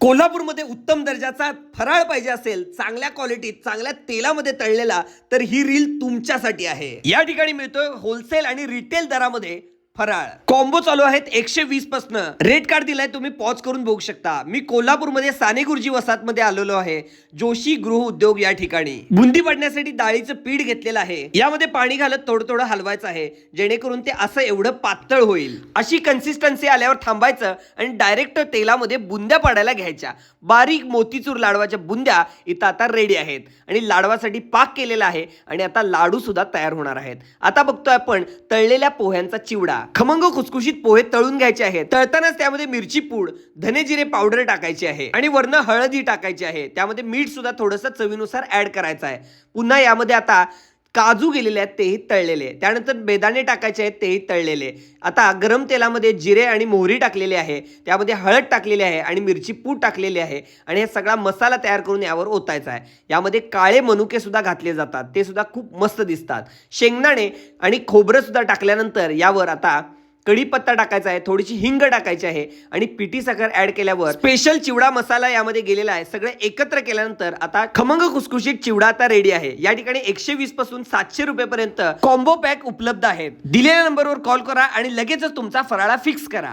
कोल्हापूरमध्ये उत्तम दर्जाचा फराळ पाहिजे असेल चांगल्या क्वालिटीत चांगल्या तेलामध्ये तळलेला तर ही रील तुमच्यासाठी आहे. या ठिकाणी मिळतोय होलसेल आणि रिटेल दरामध्ये फराळ. कॉम्बो चालू आहेत एकशे वीस पासन. रेट कार्ड दिलाय तुम्ही पॉज करून बघू शकता. मी कोल्हापूरमध्ये साने गुरुजी वसाहत मध्ये आलेलो आहे. जोशी गृह उद्योग या ठिकाणी. बुंदी पडण्यासाठी डाळीचं पीठ घेतलेलं आहे. यामध्ये पाणी घालत थोडं थोडं हलवायचं आहे. जेणेकरून ते असं एवढं पातळ होईल. अशी कन्सिस्टन्सी आल्यावर थांबायचं आणि डायरेक्ट तेलामध्ये बुंद्या पाडायला घ्यायच्या. बारीक मोतीचूर लाडवाच्या बुंद्या इथं आता रेडी आहेत. आणि लाडवासाठी पाक केलेला आहे आणि आता लाडू सुद्धा तयार होणार आहेत. आता बघतोय आपण तळलेल्या पोह्यांचा चिवडा. खमंग खुसखुशीत पोहे तळून घ्यायचे आहेत. तळतानाच त्यामध्ये मिरची पूड धने जिरे पावडर टाकायची आहे आणि वरनं हळदी टाकायची आहे. त्यामध्ये मीठ सुद्धा थोडंसं चवीनुसार ऍड करायचं आहे. पुन्हा यामध्ये आता काजू गेलेले आहेत तेही तळलेले आहे त्यानंतर बेदाणे टाकायचे आहेत तेही तळलेले आता गरम तेलामध्ये जिरे आणि मोहरी टाकलेले आहे. त्यामध्ये हळद टाकलेली आहे आणि मिरची पूड टाकलेली आहे. आणि हे सगळा मसाला तयार करून यावर ओतायचा आहे. यामध्ये काळे मनुके सुद्धा घातले जातात. ते सुद्धा खूप मस्त दिसतात. शेंगदाणे आणि खोबरं सुद्धा टाकल्यानंतर यावर आता कढीपत्ता टाकायचा आहे थोडीशी हिंग टाकायची आहे आणि पिठी साखर ऍड केल्यावर स्पेशल चिवडा मसाला यामध्ये गेलेला आहे. सगळे एकत्र केल्यानंतर आता खमंग खुसखुशीत चिवडा आता रेडी आहे. या ठिकाणी एकशे वीसपासून सातशे रुपयेपर्यंत कॉम्बो पॅक उपलब्ध आहेत. दिलेल्या नंबरवर कॉल करा आणि लगेचच तुमचा फराळा फिक्स करा.